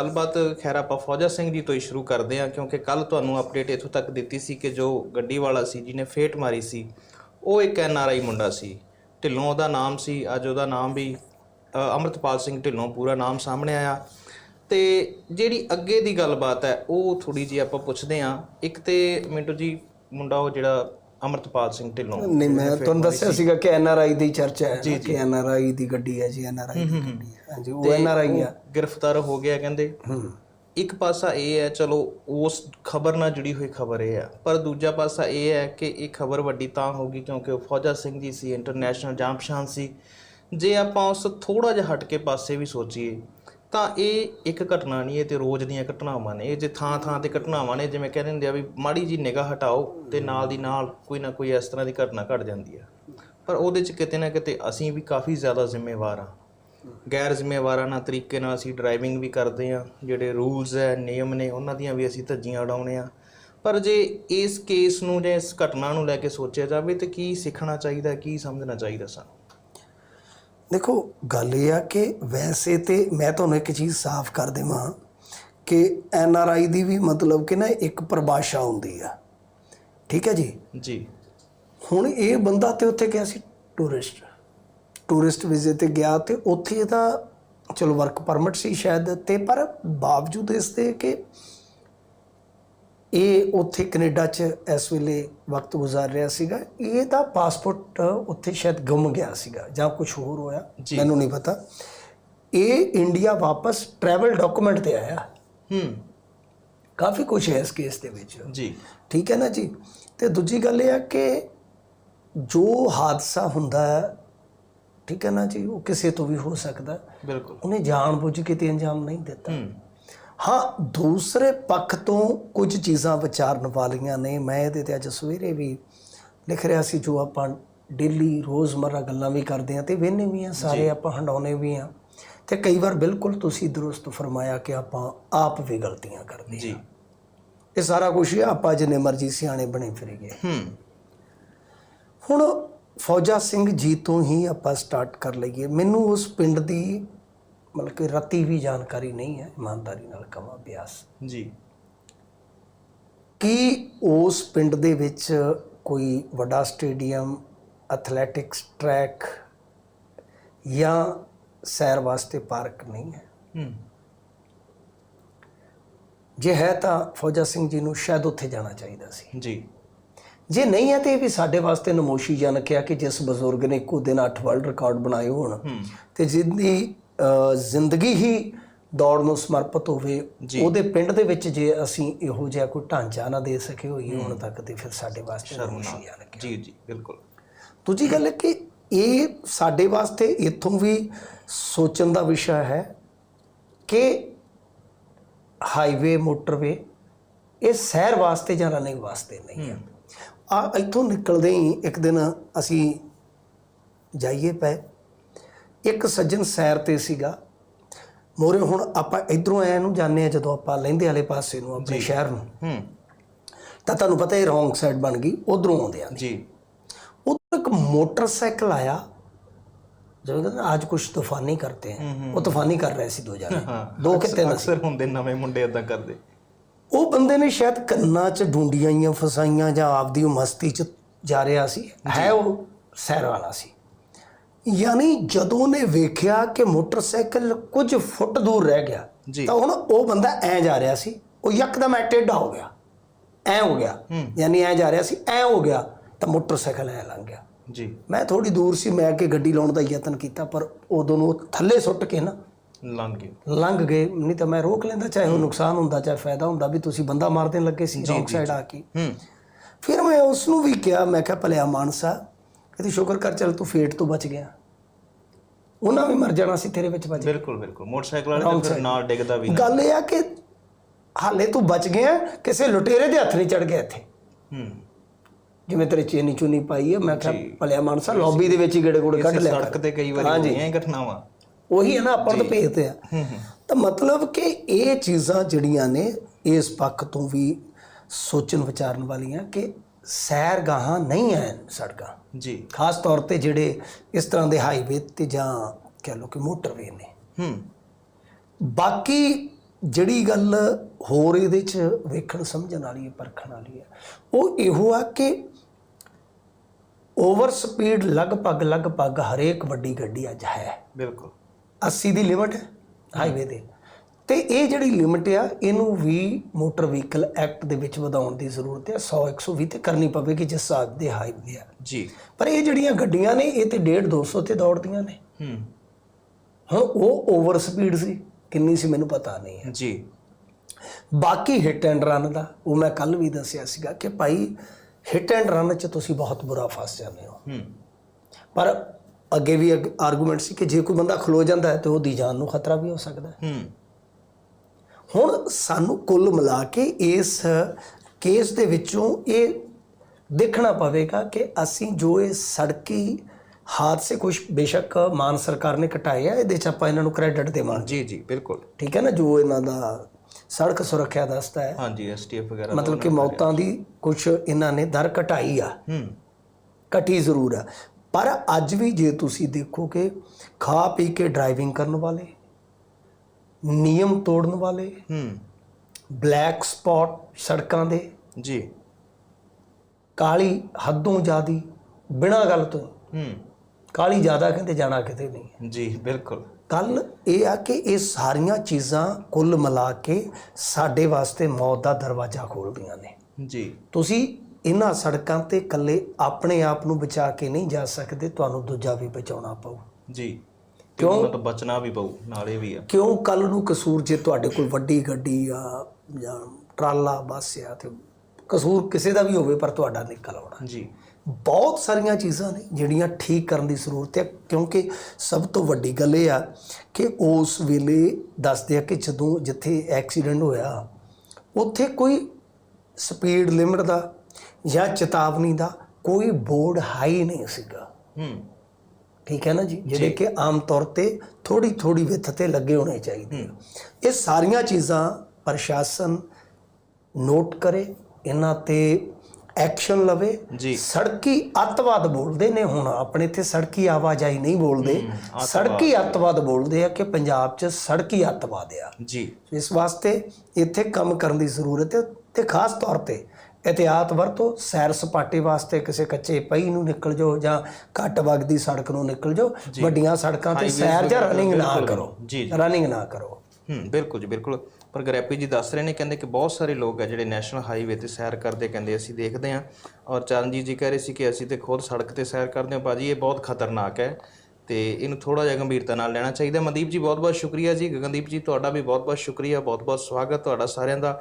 ਗੱਲਬਾਤ ਖੈਰ ਆਪਾਂ ਫੌਜਾ ਸਿੰਘ ਜੀ ਤੋਂ ਹੀ ਸ਼ੁਰੂ ਕਰਦੇ ਹਾਂ ਕਿਉਂਕਿ ਕੱਲ ਤੁਹਾਨੂੰ ਅਪਡੇਟ ਇੱਥੋਂ ਤੱਕ ਦਿੱਤੀ ਸੀ ਕਿ ਜੋ ਗੱਡੀ ਵਾਲਾ ਸੀ ਜਿਹਨੇ ਫੇਟ ਮਾਰੀ ਸੀ ਉਹ ਇੱਕ ਐਨ ਆਰ ਆਈ ਮੁੰਡਾ ਸੀ ਢਿੱਲੋਂ ਉਹਦਾ ਨਾਮ ਸੀ ਅੱਜ ਉਹਦਾ ਨਾਮ ਵੀ ਅ, ਅੰਮ੍ਰਿਤਪਾਲ ਸਿੰਘ ਢਿੱਲੋਂ ਪੂਰਾ ਨਾਮ ਸਾਹਮਣੇ ਆਇਆ। ਤੇ ਜਿਹੜੀ ਅੱਗੇ ਦੀ ਗੱਲਬਾਤ ਹੈ ਉਹ ਥੋੜੀ ਜੀ ਆਪਾਂ ਪੁੱਛਦੇ ਹਾਂ। ਇੱਕ ਤੇ ਮਿੰਟੂ ਜੀ ਮੁੰਡਾ ਉਹ ਜਿਹੜਾ ਅੰਮ੍ਰਿਤਪਾਲ ਸਿੰਘ ਢਿੱਲੋਂ। ਨਹੀਂ ਮੈਂ ਤੁਹਾਨੂੰ ਦੱਸਿਆ ਸੀਗਾ ਕਿ ਐਨ ਆਰ ਆਈ ਦੀ ਚਰਚਾ ਹੈ ਜੀ ਕਿ ਐਨ ਆਰ ਆਈ ਦੀ ਗੱਡੀ ਹੈ ਜੀ ਐਨ ਆਰ ਆਈ ਦੀ ਗੱਡੀ ਹੈ। ਹਾਂਜੀ ਉਹ ਐਨ ਆਰ ਆਈ ਆ। ਗ੍ਰਿਫਤਾਰ ਹੋ ਗਿਆ ਕਹਿੰਦੇ। ਹੂੰ। ਇੱਕ ਪਾਸਾ ਇਹ ਹੈ ਚਲੋ ਉਸ ਖਬਰ ਨਾਲ ਜੁੜੀ ਹੋਈ ਖਬਰ ਇਹ ਹੈ। ਪਰ ਦੂਜਾ ਪਾਸਾ ਇਹ ਹੈ ਕਿ ਇਹ ਖਬਰ ਵੱਡੀ ਤਾਂ ਹੋਗੀ ਕਿਉਂਕਿ ਉਹ ਫੌਜਾ ਸਿੰਘ ਜੀ ਸੀ ਇੰਟਰਨੈਸ਼ਨਲ ਜਾਮ ਪਛਾਣ ਸੀ। ਜੇ ਆਪਾਂ ਉਸ ਥੋੜਾ ਜਿਹਾ ਹਟ ਕੇ ਪਾਸੇ ਵੀ ਸੋਚੀਏ ਤਾਂ ਇਹ ਇੱਕ ਘਟਨਾ ਨਹੀਂ, ਇਹ ਤੇ ਰੋਜ਼ ਦੀਆਂ ਘਟਨਾਵਾਂ ਨੇ। ਇਹ ਜੇ ਥਾਂ ਥਾਂ ਤੇ ਘਟਨਾਵਾਂ ਨੇ, ਜਿਵੇਂ ਕਹਿੰਦੇ ਹੁੰਦੇ ਆ ਵੀ ਮਾੜੀ ਜੀ ਨਿਗਾਹ ਹਟਾਓ ਤੇ ਨਾਲ ਦੀ ਨਾਲ ਕੋਈ ਨਾ ਕੋਈ ਇਸ ਤਰ੍ਹਾਂ ਦੀ ਘਟਨਾ ਘਟ ਜਾਂਦੀ ਹੈ ਪਰ ਉਹਦੇ ਚ ਕਿਤੇ ਨਾ ਕਿਤੇ ਅਸੀਂ ਵੀ ਕਾਫੀ ਜ਼ਿਆਦਾ ਜ਼ਿੰਮੇਵਾਰ ਆ। ਗੈਰ ਜ਼ਿੰਮੇਵਾਰਾਨਾ ਤਰੀਕੇ ਨਾਲ ਅਸੀਂ ਡਰਾਈਵਿੰਗ ਵੀ ਕਰਦੇ ਆ, ਜਿਹੜੇ ਰੂਲਸ ਹੈ, ਨਿਯਮ ਨੇ, ਉਹਨਾਂ ਦੀਆਂ ਵੀ ਅਸੀਂ ਧੱਜੀਆਂ ਉਡਾਉਣੇ ਆ। ਪਰ ਜੇ ਇਸ ਕੇਸ ਨੂੰ ਜਾਂ ਇਸ ਘਟਨਾ ਨੂੰ ਲੈ ਕੇ ਸੋਚਿਆ ਜਾਵੇ ਤੇ ਕੀ ਸਿੱਖਣਾ ਚਾਹੀਦਾ, ਕੀ ਸਮਝਣਾ ਚਾਹੀਦਾ ਸਾਨੂੰ? ਦੇਖੋ ਗੱਲ ਇਹ ਆ ਕਿ ਵੈਸੇ ਤੇ ਮੈਂ ਤੁਹਾਨੂੰ ਇੱਕ ਚੀਜ਼ ਸਾਫ਼ ਕਰ ਦੇਵਾਂ ਕਿ ਐਨ ਆਰ ਆਈ ਦੀ ਵੀ ਮਤਲਬ ਕਿ ਨਾ ਇੱਕ ਪਰਿਭਾਸ਼ਾ ਹੁੰਦੀ ਆ। ਠੀਕ ਹੈ ਜੀ? ਜੀ। ਹੁਣ ਇਹ ਬੰਦਾ ਤੇ ਉੱਥੇ ਗਿਆ ਸੀ ਟੂਰਿਸਟ। ਟੂਰਿਸਟ ਵੀਜ਼ੇ ਤੇ ਗਿਆ ਤੇ ਉੱਥੇ ਇਹਦਾ ਚਲੋ ਵਰਕ ਪਰਮਿਟ ਸੀ ਸ਼ਾਇਦ ਤੇ ਪਰ ਬਾਵਜੂਦ ਇਸ ਦੇ ਕਿ ਇਹ ਉੱਥੇ ਕੈਨੇਡਾ 'ਚ ਇਸ ਵੇਲੇ ਵਕਤ ਗੁਜ਼ਾਰ ਰਿਹਾ ਸੀਗਾ। ਇਹਦਾ ਪਾਸਪੋਰਟ ਉੱਥੇ ਸ਼ਾਇਦ ਗੁੰਮ ਗਿਆ ਸੀਗਾ ਜਾਂ ਕੁਝ ਹੋਰ ਹੋਇਆ। ਮੈਨੂੰ ਨਹੀਂ ਪਤਾ। ਇਹ ਇੰਡੀਆ ਵਾਪਸ ਟਰੈਵਲ ਡਾਕੂਮੈਂਟ ਤੇ ਆਇਆ। ਹੂੰ। ਕਾਫੀ ਕੁਝ ਹੈ ਇਸ ਕੇਸ ਦੇ ਵਿੱਚ। ਜੀ। ਠੀਕ ਹੈ ਨਾ ਜੀ? ਤੇ ਦੂਜੀ ਗੱਲ ਇਹ ਹੈ ਕਿ ਜੋ ਹਾਦਸਾ ਹੁੰਦਾ ਹੈ ਠੀਕ ਹੈ ਨਾ ਜੀ? ਉਹ ਕਿਸੇ ਤੋਂ ਵੀ ਹੋ ਸਕਦਾ। ਬਿਲਕੁਲ। ਉਹਨੇ ਜਾਣਬੁੱਝ ਕੇ ਤੇ ਅੰਜਾਮ ਨਹੀਂ ਦਿੱਤਾ। ਹੂੰ। ਹਾਂ ਦੂਸਰੇ ਪੱਖ ਤੋਂ ਕੁਝ ਚੀਜ਼ਾਂ ਵਿਚਾਰਨ ਵਾਲੀਆਂ ਨੇ। ਮੈਂ ਇਹਦੇ ਤੇ ਅੱਜ ਸਵੇਰੇ ਵੀ ਲਿਖ ਰਿਹਾ ਸੀ ਜੋ ਆਪਾਂ ਡੇਲੀ ਰੋਜ਼ਮਰਰਾ ਗੱਲਾਂ ਵੀ ਕਰਦੇ ਆ ਤੇ ਵੇਨੇ ਵੀ ਆ ਸਾਰੇ ਆਪਾਂ ਹੰਡਾਉਨੇ ਵੀ ਆ ਤੇ ਕਈ ਵਾਰ ਬਿਲਕੁਲ ਤੁਸੀਂ ਦਰੁਸਤ ਫਰਮਾਇਆ ਕਿ ਆਪਾਂ ਆਪ ਵੀ ਗਲਤੀਆਂ ਕਰਦੇ ਹਾਂ। ਜੀ ਇਹ ਸਾਰਾ ਕੁਝ ਆਪਾਂ ਜਿੰਨੇ ਮਰਜ਼ੀ ਸਿਆਣੇ ਬਣੇ ਫਿਰੀਏ। ਹੂੰ। ਹੁਣ ਫੌਜਾ ਸਿੰਘ ਜੀ ਤੋਂ ਹੀ ਆਪਾਂ ਸਟਾਰਟ ਕਰ ਲਈਏ। ਮੈਨੂੰ ਉਸ ਪਿੰਡ ਦੀ ਮਤਲਬ ਕਿ ਰਤੀ ਵੀ ਜਾਣਕਾਰੀ ਨਹੀਂ ਹੈ ਇਮਾਨਦਾਰੀ ਨਾਲ ਕਹਾਂ ਅਭਿਆਸ ਜੀ। ਕੀ ਉਸ ਪਿੰਡ ਦੇ ਵਿੱਚ ਕੋਈ ਵੱਡਾ ਸਟੇਡੀਅਮ ਐਥਲੈਟਿਕਸ ਟਰੈਕ ਜਾਂ ਸੈਰ ਵਾਸਤੇ ਪਾਰਕ ਨਹੀਂ ਹੈ? ਹੂੰ। ਜੇ ਹੈ ਤਾਂ ਫੌਜਾ ਸਿੰਘ ਜੀ ਨੂੰ ਸ਼ਾਇਦ ਉੱਥੇ ਜਾਣਾ ਚਾਹੀਦਾ ਸੀ। ਜੀ। ਜੇ ਨਹੀਂ ਹੈ ਤੇ ਇਹ ਵੀ ਸਾਡੇ ਵਾਸਤੇ ਨਮੋਸ਼ੀਜਨਕ ਹੈ ਕਿ ਜਿਸ ਬਜ਼ੁਰਗ ਨੇ ਇੱਕੋ ਦਿਨ 8 ਵਰਲਡ ਰਿਕਾਰਡ ਬਣਾਏ ਹੋਣ ਤੇ ਜਿੰਦੀ ਜ਼ਿੰਦਗੀ ਹੀ ਦੌੜ ਨੂੰ ਸਮਰਪਿਤ ਹੋਵੇ। ਉਹਦੇ ਪਿੰਡ ਦੇ ਵਿੱਚ ਜੇ ਅਸੀਂ ਇਹੋ ਜਿਹਾ ਕੋਈ ਢਾਂਚਾ ਨਾ ਦੇ ਸਕੇ ਹੋਈਏ ਹੁਣ ਤੱਕ ਤੇ ਫਿਰ ਸਾਡੇ ਵਾਸਤੇ ਹੈ ਜੀ ਜੀ ਬਿਲਕੁਲ। ਦੂਜੀ ਗੱਲ ਕਿ ਇਹ ਸਾਡੇ ਵਾਸਤੇ ਇੱਥੋਂ ਵੀ ਸੋਚਣ ਦਾ ਵਿਸ਼ਾ ਹੈ ਕਿ ਹਾਈਵੇ ਮੋਟਰਵੇ ਇਹ ਸੈਰ ਵਾਸਤੇ ਜਾਂ ਰਨਿੰਗ ਵਾਸਤੇ ਨਹੀਂ ਹੈ। ਆ ਇੱਥੋਂ ਨਿਕਲਦੇ ਹੀ ਇੱਕ ਦਿਨ ਅਸੀਂ ਜਾਈਏ ਪਏ ਇੱਕ ਸੱਜਣ ਸੈਰ ਤੇ ਸੀਗਾ। ਮੋਰੇ ਹੁਣ ਆਪਾਂ ਇਧਰੋਂ ਆਏ ਨੂੰ ਜਾਂਦੇ ਆ ਜਦੋਂ ਆਪਾਂ ਲਹਿੰਦੇ ਵਾਲੇ ਪਾਸੇ ਨੂੰ ਆਪਣੇ ਸ਼ਹਿਰ ਨੂੰ। ਹੂੰ। ਤਾਂ ਤੁਹਾਨੂੰ ਪਤਾ ਇਹ ਰੋਂਗ ਸਾਈਡ ਬਣ ਗਈ ਉਧਰੋਂ ਆਉਂਦੇ ਆ ਜੀ। ਉਧਰ ਇੱਕ ਮੋਟਰਸਾਈਕਲ ਆਇਆ। ਜਿਵੇਂ ਕਹਿੰਦੇ ਅੱਜ ਕੁਝ ਤੂਫਾਨੀ ਕਰਤੇ ਹੈ ਉਹ ਤੂਫਾਨੀ ਕਰ ਰਹੇ ਸੀ ਦੋ ਜਣੇ। ਦੋ ਕਿ ਤਿੰਨ। ਅਕਸਰ ਹੁੰਦੇ ਨਵੇਂ ਮੁੰਡੇ ਇਦਾਂ ਕਰਦੇ। ਉਹ ਬੰਦੇ ਨੇ ਸ਼ਾਇਦ ਕੰਨਾਂ 'ਚ ਡੂੰਡੀਆਂ ਹੀ ਫਸਾਈਆਂ ਜਾਂ ਆਪਦੀ ਮਸਤੀ 'ਚ ਜਾ ਰਿਹਾ ਸੀ। ਹੈ ਉਹ ਸੈਰ ਵਾਲਾ ਸੀ। ਯਾਨੀ ਜਦੋਂ ਨੇ ਵੇਖਿਆ ਕਿ ਮੋਟਰਸਾਈਕਲ ਕੁਝ ਫੁੱਟ ਦੂਰ ਰਹਿ ਗਿਆ। ਤਾਂ ਹੁਣ ਉਹ ਬੰਦਾ ਐ ਜਾ ਰਿਹਾ ਸੀ ਉਹ ਯਕਦਮ ਐ ਟੇਢਾ ਹੋ ਗਿਆ ਐ ਹੋ ਗਿਆ ਯਾਨੀ ਐ ਜਾ ਰਿਹਾ ਸੀ ਐ ਹੋ ਗਿਆ ਤਾਂ ਮੋਟਰਸਾਈਕਲ ਐ ਲੰਘ ਗਿਆ। ਜੀ। ਮੈਂ ਥੋੜੀ ਦੂਰ ਸੀ ਮੈਂ ਕਿ ਗੱਡੀ ਲਾਉਣ ਦਾ ਯਤਨ ਕੀਤਾ ਪਰ ਉਦੋਂ ਨੂੰ ਉਹ ਥੱਲੇ ਸੁੱਟ ਕੇ ਨਾ ਲੰਘ ਗਏ। ਲੰਘ ਗਏ ਨਹੀਂ ਤਾਂ ਮੈਂ ਰੋਕ ਲੈਂਦਾ ਚਾਹੇ ਉਹ ਨੁਕਸਾਨ ਹੁੰਦਾ ਚਾਹੇ ਫਾਇਦਾ ਹੁੰਦਾ ਵੀ ਤੁਸੀਂ ਬੰਦਾ ਮਾਰ ਦੇਣ ਲੱਗੇ ਸੀ ਰੌਂਗ ਸਾਈਡ ਆ ਕੇ। ਹੂੰ। ਫਿਰ ਮੈਂ ਉਸ ਨੂੰ ਵੀ ਕਿਹਾ ਮੈਂ ਕਿਹਾ ਭਲਿਆ ਮਾਨਸਾ ਕਹਿੰਦੀ ਸ਼ੁਕਰ ਕਰ ਚੱਲ ਤੂੰ ਫੇਟ ਤੋਂ ਬਚ ਗਿਆ। ਉਹਨਾਂ ਵੀ ਮਰ ਜਾਣਾ ਸੀ ਤੇਰੇ ਵਿੱਚ ਬਚ ਬਿਲਕੁਲ ਬਿਲਕੁਲ। ਮੋਟਰਸਾਈਕਲ ਵਾਲੇ ਤਾਂ ਫਿਰ ਨਾਲ ਡਿੱਗਦਾ ਵੀ ਨਾ ਗੱਲ ਇਹ ਆ ਕਿ ਹਾਲੇ ਤੂੰ ਬਚ ਗਿਆ ਕਿਸੇ ਲੁਟੇਰੇ ਦੇ ਹੱਥ ਨਹੀਂ ਚੜ ਗਿਆ ਇੱਥੇ। ਹੂੰ। ਜਿਵੇਂ ਤੇਰੇ ਚੇਨੀ ਚੁਨੀ ਪਾਈ ਹੈ ਮੈਂ ਕਿਹਾ ਭਲਿਆ ਮਾਨਸਾ ਲੌਬੀ ਦੇ ਵਿੱਚ ਹੀ ਗੇੜੇ ਗੋੜੇ ਕੱਢ ਲਿਆ ਸੜਕ ਤੇ ਕਈ ਵਾਰੀ ਇਹ ਘਟਨਾਵਾਂ। ਉਹੀ ਹੈ ਨਾ ਆਪਾਂ ਨੂੰ ਤਾਂ ਭੇਜਦੇ ਆ। ਤਾਂ ਮਤਲਬ ਕਿ ਇਹ ਚੀਜ਼ਾਂ ਜਿਹੜੀਆਂ ਨੇ ਇਸ ਪੱਖ ਤੋਂ ਵੀ ਸੋਚਣ ਵਿਚਾਰਨ ਵਾਲੀਆਂ ਕਿ ਸੈਰਗਾਹਾਂ ਨਹੀਂ ਐ ਸੜਕਾਂ। ਜੀ। ਖਾਸ ਤੌਰ ਤੇ ਜਿਹੜੇ ਇਸ ਤਰ੍ਹਾਂ ਦੇ ਹਾਈਵੇ ਤੇ ਜਾਂ ਕਹਿ ਲਓ ਕਿ ਮੋਟਰਵੇ ਨੇ। ਹੂੰ। ਬਾਕੀ ਜਿਹੜੀ ਗੱਲ ਹੋਰ ਇਹਦੇ ਚ ਵੇਖਣ ਸਮਝਣ ਵਾਲੀ ਹੈ ਪਰਖਣ ਵਾਲੀ ਹੈ ਉਹ ਇਹੋ ਆ ਕਿ ਓਵਰ ਸਪੀਡ ਲਗਭਗ ਲਗਭਗ ਹਰੇਕ ਵੱਡੀ ਗੱਡੀ ਅੱਜ ਹੈ। ਬਿਲਕੁਲ। 80 ਦੀ ਲਿਮਟ ਹੈ ਹਾਈਵੇ ਦੇ ਤੇ ਇਹ ਜਿਹੜੀ ਲਿਮਟ ਆ ਇਹਨੂੰ ਵੀ ਮੋਟਰ ਵਹੀਕਲ ਐਕਟ ਦੇ ਵਿੱਚ ਵਧਾਉਣ ਦੀ ਜ਼ਰੂਰਤ ਹੈ 100 120 ਤੇ ਕਰਨੀ ਪਵੇਗੀ ਜਿਸ ਹਿਸਾਬ ਦੇ ਹਾਈਵੇ ਆ। ਜੀ। ਪਰ ਇਹ ਜਿਹੜੀਆਂ ਗੱਡੀਆਂ ਨੇ ਇਹ ਤੇ 1.5 200 ਤੇ ਦੌੜਦੀਆਂ ਨੇ। ਹੂੰ। ਹੁਣ ਉਹ ਓਵਰ ਸਪੀਡ ਸੀ ਕਿੰਨੀ ਸੀ ਮੈਨੂੰ ਪਤਾ ਨਹੀਂ ਹੈ ਜੀ। ਬਾਕੀ ਹਿੱਟ ਐਂਡ ਰਨ ਦਾ ਉਹ ਮੈਂ ਕੱਲ ਵੀ ਦੱਸਿਆ ਸੀਗਾ ਕਿ ਭਾਈ ਹਿੱਟ ਐਂਡ ਰਨ 'ਚ ਤੁਸੀਂ ਬਹੁਤ ਬੁਰਾ ਫਸ ਜਾਂਦੇ ਹੋ। ਹੂੰ। ਪਰ ਅੱਗੇ ਵੀ ਆਰਗੂਮੈਂਟ ਸੀ ਕਿ ਜੇ ਕੋਈ ਬੰਦਾ ਖਲੋ ਜਾਂਦਾ ਹੈ ਤੇ ਉਹਦੀ ਜਾਨ ਨੂੰ ਖਤਰਾ ਵੀ ਹੋ ਸਕਦਾ ਹੈ। ਹੂੰ। ਹੁਣ ਸਾਨੂੰ ਕੁੱਲ ਮਿਲਾ ਕੇ ਇਸ ਕੇਸ ਦੇ ਵਿੱਚੋਂ ਇਹ ਦੇਖਣਾ ਪਵੇਗਾ ਕਿ ਅਸੀਂ ਜੋ ਇਹ ਸੜਕੀ ਹਾਦਸੇ ਕੁਝ ਬੇਸ਼ੱਕ ਮਾਨ ਸਰਕਾਰ ਨੇ ਘਟਾਏ ਆ ਇਹਦੇ ਚ ਆਪਾਂ ਇਹਨਾਂ ਨੂੰ ਕ੍ਰੈਡਿਟ ਦੇਵਾਂਗੇ। ਜੀ ਜੀ ਬਿਲਕੁਲ। ਠੀਕ ਹੈ ਨਾ? ਜੋ ਇਹਨਾਂ ਦਾ ਸੜਕ ਸੁਰੱਖਿਆ ਦਸਤਾ ਹੈ। ਹਾਂਜੀ ਐਸਟੀਐਫ ਵਗੈਰਾ ਮਤਲਬ ਕਿ ਮੌਤਾਂ ਦੀ ਕੁਝ ਇਹਨਾਂ ਨੇ ਦਰ ਘਟਾਈ ਆ। ਹੂੰ। ਘਟੀ ਜ਼ਰੂਰ ਆ। ਪਰ ਅੱਜ ਵੀ ਜੇ ਤੁਸੀਂ ਦੇਖੋਗੇ ਖਾ ਪੀ ਕੇ ਡਰਾਈਵਿੰਗ ਕਰਨ ਵਾਲੇ ਨਿਯਮ ਤੋੜਨ ਵਾਲੇ ਹੂੰ। ਬਲੈਕ ਸਪੌਟ ਸੜਕਾਂ ਦੇ ਜੀ। ਕਾਲੀ ਹੱਦੋਂ ਜ਼ਿਆਦੀ ਬਿਨਾਂ ਗੱਲ ਤੋਂ। ਹੂੰ। ਕਾਲੀ ਜ਼ਿਆਦਾ ਕਹਿੰਦੇ ਜਾਣਾ ਕਿਤੇ ਨਹੀਂ। ਜੀ ਬਿਲਕੁਲ। ਗੱਲ ਇਹ ਆ ਕਿ ਇਹ ਸਾਰੀਆਂ ਚੀਜ਼ਾਂ ਕੁੱਲ ਮਿਲਾ ਕੇ ਸਾਡੇ ਵਾਸਤੇ ਮੌਤ ਦਾ ਦਰਵਾਜ਼ਾ ਖੋਲ੍ਹਦੀਆਂ ਨੇ। ਜੀ। ਤੁਸੀਂ ਇਹਨਾਂ ਸੜਕਾਂ ਤੇ ਇਕੱਲੇ ਆਪਣੇ ਆਪ ਨੂੰ ਬਚਾ ਕੇ ਨਹੀਂ ਜਾ ਸਕਦੇ ਤੁਹਾਨੂੰ ਦੂਜਾ ਵੀ ਬਚਾਉਣਾ ਪਊ। ਜੀ। ਕਿਉਂ? ਉਹਨਾਂ ਤੋਂ ਬਚਣਾ ਵੀ ਪਊ ਨਾਲੇ ਵੀ ਆ। ਕਿਉਂ ਕੱਲ ਨੂੰ ਕਸੂਰ ਜੇ ਤੁਹਾਡੇ ਕੋਲ ਵੱਡੀ ਗੱਡੀ ਆ ਜਾਂ ਟਰਾਲਾ ਬੱਸ ਆ ਤੇ ਕਸੂਰ ਕਿਸੇ ਦਾ ਵੀ ਹੋਵੇ ਪਰ ਤੁਹਾਡਾ ਨਿਕਲ ਆਉਣਾ। ਜੀ। ਬਹੁਤ ਸਾਰੀਆਂ ਚੀਜ਼ਾਂ ਨੇ ਜਿਹੜੀਆਂ ਠੀਕ ਕਰਨ ਦੀ ਜ਼ਰੂਰਤ ਹੈ ਕਿਉਂਕਿ ਸਭ ਤੋਂ ਵੱਡੀ ਗੱਲ ਇਹ ਆ ਕਿ ਉਸ ਵੇਲੇ ਦੱਸਦੇ ਆ ਕਿ ਜਦੋਂ ਜਿੱਥੇ ਐਕਸੀਡੈਂਟ ਹੋਇਆ ਉੱਥੇ ਕੋਈ ਸਪੀਡ ਲਿਮਟ ਦਾ ਜਾਂ ਚੇਤਾਵਨੀ ਦਾ ਕੋਈ ਬੋਰਡ ਹਾਈ ਨਹੀਂ ਸੀਗਾ। ਹੂੰ। ਠੀਕ ਹੈ ਨਾ ਜੀ? ਜਿਹੜੇ ਕਿ ਆਮ ਤੌਰ ਤੇ ਥੋੜੀ ਥੋੜੀ ਵਿੱਥ ਤੇ ਲੱਗੇ ਹੋਣੇ ਚਾਹੀਦੇ। ਇਹ ਸਾਰੀਆਂ ਚੀਜ਼ਾਂ ਪ੍ਰਸ਼ਾਸਨ ਨੋਟ ਕਰੇ ਇਹਨਾਂ ਤੇ ਐਕਸ਼ਨ ਲਵੇ ਜੀ। ਸੜਕੀ ਅੱਤਵਾਦ ਬੋਲਦੇ ਨੇ ਹੁਣ ਆਪਣੇ ਇੱਥੇ ਸੜਕੀ ਆਵਾਜਾਈ ਨਹੀਂ ਬੋਲਦੇ। ਸੜਕੀ ਅੱਤਵਾਦ ਬੋਲਦੇ ਆ ਕਿ ਪੰਜਾਬ 'ਚ ਸੜਕੀ ਅੱਤਵਾਦ ਆ। ਜੀ। ਇਸ ਵਾਸਤੇ ਇੱਥੇ ਕੰਮ ਕਰਨ ਦੀ ਜ਼ਰੂਰਤ ਹੈ ਤੇ ਖਾਸ ਤੌਰ ਤੇ ਇhtiyਾਤ ਵਰਤੋ ਸੈਰ ਸਪਾਟੇ ਵਾਸਤੇ ਕਿਸੇ ਕੱਚੇ ਪਈ ਨੂੰ ਨਿਕਲ ਜਾਓ ਜਾਂ ਘੱਟ ਵਗਦੀ ਸੜਕ ਨੂੰ ਨਿਕਲ ਜਾਓ ਵੱਡੀਆਂ ਸੜਕਾਂ ਤੇ ਸੈਰ ਜਾਂ ਰਨਿੰਗ ਨਾ ਕਰੋ। ਜੀ ਰਨਿੰਗ ਨਾ ਕਰੋ। ਹੂੰ ਬਿਲਕੁਲ ਜੀ ਬਿਲਕੁਲ। ਪਰ ਗ੍ਰੈਪੀ ਜੀ ਦੱਸ ਰਹੇ ਨੇ, ਕਹਿੰਦੇ ਕਿ ਬਹੁਤ ਸਾਰੇ ਲੋਕ ਆ ਜਿਹੜੇ ਨੈਸ਼ਨਲ ਹਾਈਵੇ ਤੇ ਸੈਰ ਕਰਦੇ, ਕਹਿੰਦੇ ਅਸੀਂ ਦੇਖਦੇ ਹਾਂ। ਔਰ ਚਰਨਜੀਤ ਜੀ ਕਹਿ ਰਹੇ ਸੀ ਕਿ ਅਸੀਂ ਤੇ ਖੁਦ ਸੜਕ ਤੇ ਸੈਰ ਕਰਦੇ ਹਾਂ। ਭਾਜੀ, ਇਹ ਬਹੁਤ ਖਤਰਨਾਕ ਹੈ ਤੇ ਇਹਨੂੰ ਥੋੜਾ ਜਿਹਾ ਗੰਭੀਰਤਾ ਨਾਲ ਲੈਣਾ ਚਾਹੀਦਾ। ਮਨਦੀਪ ਜੀ ਬਹੁਤ ਬਹੁਤ ਸ਼ੁਕਰੀਆ ਜੀ। ਗਗਨਦੀਪ ਜੀ, ਤੁਹਾਡਾ ਵੀ ਬਹੁਤ ਬਹੁਤ ਸ਼ੁਕਰੀਆ ਬਹੁਤ ਬਹੁਤ ਸਵਾਗਤ। ਤੁਹਾਡਾ ਸਾਰਿਆਂ ਦਾ